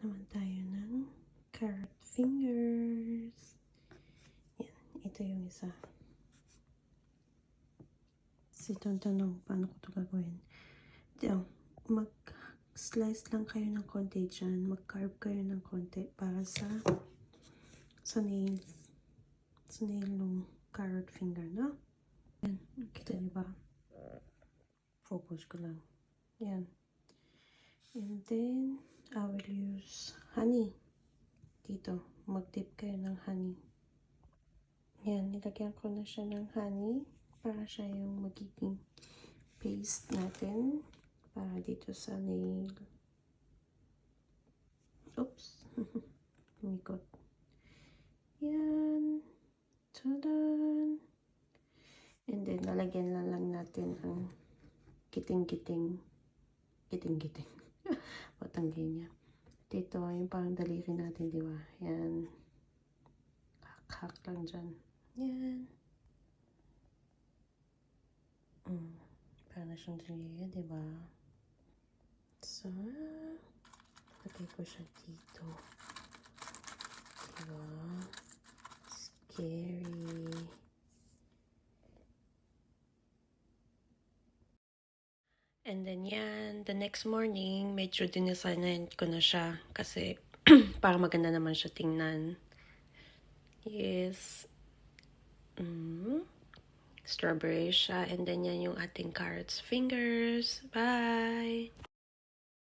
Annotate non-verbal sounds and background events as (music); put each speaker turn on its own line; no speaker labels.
naman tayo ng carrot fingers. Yan, ito yung isa. Si tanong paano ko ito gagawin. Ito, mag-slice lang kayo ng konti dyan. Mag-carve kayo ng konti para sa sa nails. Sa nail ng carrot finger, no? Yan, kita niyo ba? Focus ko lang. Yan. And then, I will use honey. Dito, mag-dip kayo ng honey. Yan, nilagyan ko na siya ng honey para siya yung magiging paste natin para dito sa nail. Oops. (laughs) Umikot. Yan. Tadan. And then, lalagyan na lang natin ang kiting-kiting. Kiting-kiting. (laughs) Patanggay niya. Dito, yung parang daliri natin, di ba? Yan. Hak-hak lang dyan. Yan. Mm. Parang na siyang daliri, di ba? So, lagay ko siya dito. Di ba? Scary. And then yan, the next morning, medyo dinisignan ko na siya kasi (clears throat) para maganda naman siya tingnan. Yes. Mm. Strawberry siya. And then yan yung ating carrots fingers. Bye!